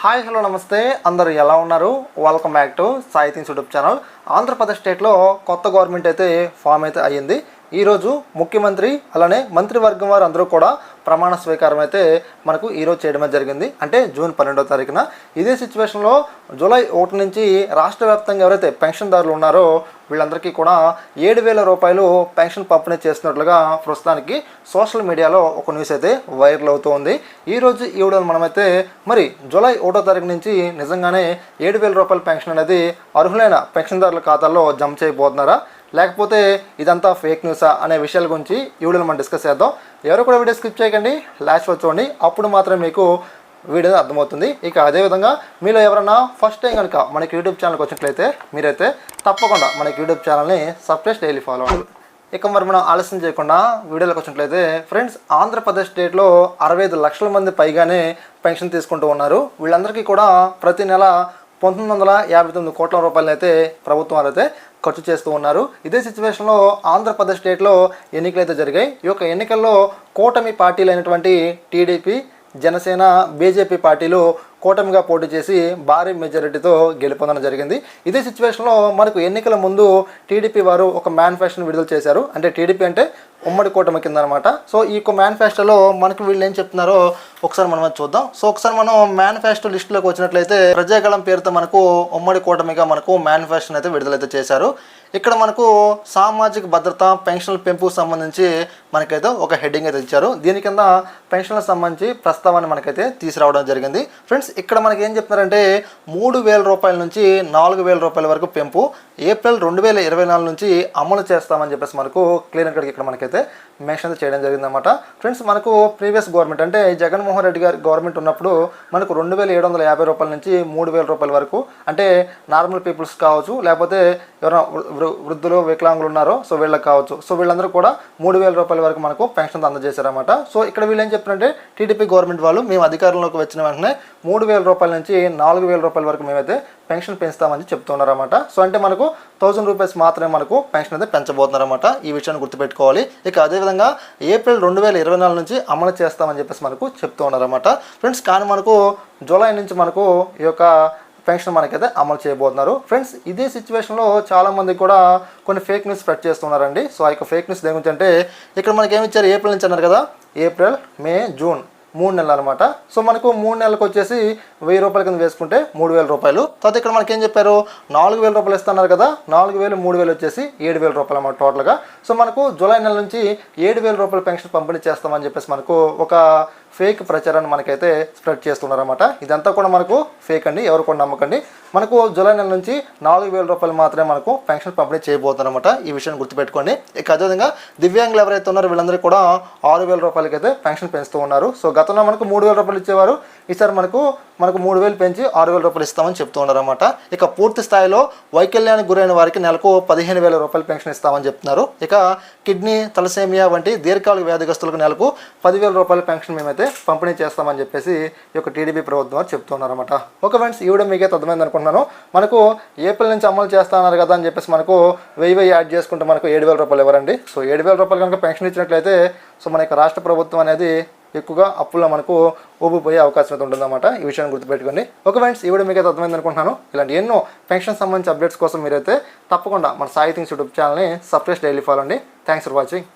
Hi hello నమస్తే. అందరూ ఎలా ఉన్నారు? Welcome back to Sai things YouTube channel Andhra Pradesh స్టేట్లో కొత్త గవర్నమెంట్ అయితే ఫామ్ అయితే అయ్యింది. ఈరోజు ముఖ్యమంత్రి అలానే మంత్రివర్గం వారు అందరూ కూడా ప్రమాణ స్వీకారం అయితే మనకు ఈరోజు చేయడమే జరిగింది. అంటే జూన్ పన్నెండో తారీఖున. ఇదే సిచ్యువేషన్లో జూలై ఒకటి నుంచి రాష్ట్ర వ్యాప్తంగా ఎవరైతే పెన్షన్దారులు ఉన్నారో వీళ్ళందరికీ కూడా ఏడు వేల రూపాయలు పెన్షన్ పంపిణీ చేస్తున్నట్లుగా ప్రస్తుతానికి సోషల్ మీడియాలో ఒక న్యూస్ అయితే వైరల్ అవుతూ ఉంది. ఈరోజు ఈ వీడియోలో మనమైతే మరి జూలై ఒకటో తారీఖు నుంచి నిజంగానే ఏడు వేల రూపాయల పెన్షన్ అనేది అర్హులైన పెన్షన్దారుల ఖాతాల్లో జమ చేయబోతున్నారా? లేకపోతే ఇదంతా ఫేక్ న్యూసా అనే విషయాల గురించి ఈ వీడియోలో మనం డిస్కస్ చేద్దాం. ఎవరు కూడా వీడియో స్కిప్ చేయకండి. లాస్ట్ చూడండి. అప్పుడు మాత్రం మీకు వీడియో అర్థమవుతుంది. ఇక అదేవిధంగా మీలో ఎవరైనా ఫస్ట్ టైం కనుక మనకి యూట్యూబ్ ఛానల్కి వచ్చినట్లయితే మీరైతే తప్పకుండా మనకి యూట్యూబ్ ఛానల్ని సబ్స్క్రైబ్ డైలీ ఫాలో అవ్వాలి ఇక మరి మనం ఆలస్యం చేయకుండా వీడియోలోకి వచ్చినట్లయితే ఫ్రెండ్స్ ఆంధ్రప్రదేశ్ స్టేట్లో అరవై ఐదు లక్షల మంది పైగానే పెన్షన్ తీసుకుంటూ ఉన్నారు. వీళ్ళందరికీ కూడా ప్రతి నెల పంతొమ్మిది వందల యాభై తొమ్మిది కోట్ల రూపాయలు అయితే ప్రభుత్వం వారు అయితే ఖర్చు చేస్తూ ఉన్నారు. ఇదే సిచ్యువేషన్లో ఆంధ్రప్రదేశ్ స్టేట్లో ఎన్నికలు అయితే జరిగాయి ఈ యొక్క ఎన్నికల్లో కూటమి పార్టీలు అయినటువంటి టీడీపీ జనసేన బీజేపీ పార్టీలు కూటమిగా పోటీ చేసి భారీ మెజారిటీతో గెలుపొందడం జరిగింది. ఇదే సిచ్యువేషన్లో మనకు ఎన్నికల ముందు టీడీపీ వారు ఒక మేనిఫెస్టోని విడుదల చేశారు. అంటే టీడీపీ అంటే ఉమ్మడి కూటమి కింద అనమాట సో ఈ యొక్క మేనిఫెస్టోలో మనకు వీళ్ళు ఏం చెప్తున్నారో ఒకసారి మనం చూద్దాం. సో ఒకసారి మనం మేనిఫెస్టో లిస్టులోకి వచ్చినట్లయితే ప్రజాగళం పేరుతో మనకు ఉమ్మడి కూటమిగా మనకు మేనిఫెస్టోని అయితే విడుదలైతే చేశారు. ఇక్కడ మనకు సామాజిక భద్రత పెన్షన్ల పెంపుకు సంబంధించి మనకైతే ఒక హెడ్డింగ్ అయితే ఇచ్చారు. దీని కింద పెన్షన్లకు సంబంధించి ప్రస్తావాన్ని మనకైతే తీసుకురావడం జరిగింది. ఫ్రెండ్స్ ఇక్కడ మనకి ఏం చెప్తున్నారంటే మూడు వేల రూపాయల నుంచి నాలుగు వేల రూపాయల వరకు పెంపు ఏప్రిల్ రెండు వేల ఇరవై నాలుగు నుంచి అమలు చేస్తామని చెప్పేసి మనకు క్లియర్ కట్గా ఇక్కడ మనకైతే మెన్షన్ చేయడం జరిగిందన్నమాట. ఫ్రెండ్స్ మనకు ప్రీవియస్ గవర్నమెంట్ అంటే జగన్ జగన్మోహన్ రెడ్డి గారి గవర్నమెంట్ ఉన్నప్పుడు మనకు రెండు వేల ఏడు వందల యాభై రూపాయల నుంచి మూడు వేల రూపాయల వరకు అంటే నార్మల్ పీపుల్స్ కావచ్చు లేకపోతే ఎవరైనా వృద్ధులు వికలాంగులు ఉన్నారో సో వీళ్ళకి కావచ్చు. సో వీళ్ళందరూ కూడా మూడు వేల రూపాయల వరకు మనకు పెన్షన్ అందజేశారన్నమాట. సో ఇక్కడ వీళ్ళు ఏం చెప్పారంటే టీడీపీ గవర్నమెంట్ వాళ్ళు మేము అధికారంలోకి వచ్చిన వెంటనే మూడు వేల రూపాయల నుంచి నాలుగు వేల రూపాయల వరకు మేమైతే పెన్షన్ పెంచుతామని చెప్తున్నారన్నమాట. సో అంటే మనకు థౌసండ్ రూపీస్ మాత్రమే మనకు పెన్షన్ అయితే పెంచబోతున్నారన్నమాట. ఈ విషయాన్ని గుర్తుపెట్టుకోవాలి. ఇక అదేవిధంగా ఏప్రిల్ రెండు వేల ఇరవై నాలుగు నుంచి అమలు చేస్తామని చెప్పేసి మనకు చెప్తూ ఉన్నారన్నమాట. ఫ్రెండ్స్ కానీ మనకు జూలై నుంచి మనకు ఈ యొక్క పెన్షన్ మనకైతే అమలు చేయబోతున్నారు. ఫ్రెండ్స్ ఇదే సిచ్యువేషన్లో చాలామంది కూడా కొన్ని ఫేక్ న్యూస్ స్ప్రెడ్ చేస్తున్నారండి. సో ఆ యొక్క ఫేక్ న్యూస్ దేని గురించి అంటే ఇక్కడ మనకి ఏమి ఇచ్చారు? ఏప్రిల్ నుంచి అన్నారు కదా? April May June. మూడు నెలలు అనమాట సో మనకు మూడు నెలలకు వచ్చేసి వెయ్యి రూపాయల కింద వేసుకుంటే మూడు వేల రూపాయలు. తర్వాత ఇక్కడ మనకి ఏం చెప్పారు? నాలుగు వేల రూపాయలు ఇస్తున్నారు కదా నాలుగు వేలు మూడు వేలు వచ్చేసి ఏడు వేల రూపాయలు అన్నమాట టోటల్గా సో మనకు జూలై నెల నుంచి ఏడు వేల రూపాయల పెన్షన్ పంపిణీ చేస్తామని చెప్పేసి మనకు ఒక ఫేక్ ప్రచారాన్ని మనకైతే స్ప్రెడ్ చేస్తున్నారన్నమాట. ఇదంతా కూడా మనకు ఫేక్ అండి ఎవరు కూడా నమ్మకండి. మనకు జూలై నెల నుంచి నాలుగు వేల రూపాయలు మాత్రమే మనకు పెన్షన్ పంపిణీ చేయబోతున్నారన్నమాట. ఈ విషయాన్ని గుర్తుపెట్టుకోండి. ఇక అదేవిధంగా దివ్యాంగులు ఎవరైతే ఉన్నారో వీళ్ళందరికీ కూడా ఆరు వేల రూపాయలకైతే పెన్షన్ పెంచుతూ ఉన్నారు. సో గతంలో మనకు మూడు వేల రూపాయలు ఇచ్చేవారు. ఈసారి మనకు మనకు మూడు వేలు పెంచి ఆరు వేల రూపాయలు ఇస్తామని చెప్తూ ఉన్నారన్నమాట. ఇక పూర్తి స్థాయిలో వైకల్యానికి గురైన వారికి నెలకు పదిహేను వేల రూపాయలు పెన్షన్ ఇస్తామని చెప్తున్నారు. ఇక కిడ్నీ తలసేమియా వంటి దీర్ఘకాలిక వ్యాధిగ్రస్తులకు నెలకు పదివేల రూపాయల పెన్షన్ మేమైతే పంపిణీ చేస్తామని చెప్పేసి ఈ యొక్క టీడీపీ ప్రభుత్వం వారు చెప్తున్నారన్నమాట ఒక ఫ్రెండ్స్ ఈ వీడియో మీకే అర్థమైంది అనుకుంటున్నాను. మనకు ఏప్రిల్ నుంచి అమలు చేస్తున్నారు కదా అని చెప్పేసి మనకు వెయ్యి వెయ్యి యాడ్ చేసుకుంటే మనకు ఏడు వేల రూపాయలు ఇవ్వరండి. సో ఏడు వేల రూపాయలు కనుక పెన్షన్ ఇచ్చినట్లయితే సో మన యొక్క రాష్ట్ర ప్రభుత్వం అనేది ఎక్కువగా అప్పుల్లో మనకు ఊపిపోయే అవకాశం అయితే ఉంటుందన్నమాట. ఈ విషయాన్ని గుర్తుపెట్టుకోండి. ఒక ఫ్రెండ్స్ ఈ వీడియో మీకు అయితే అర్థమైంది అనుకుంటున్నాను. ఇలాంటి ఎన్నో పెన్షన్ సంబంధించి అప్డేట్స్ కోసం మీరైతే తప్పకుండా మన సాయి థింగ్స్ యూట్యూబ్ ఛానల్ని సబ్స్క్రైబ్ డైలీ ఫాలో అండి థ్యాంక్స్ ఫర్ వాచింగ్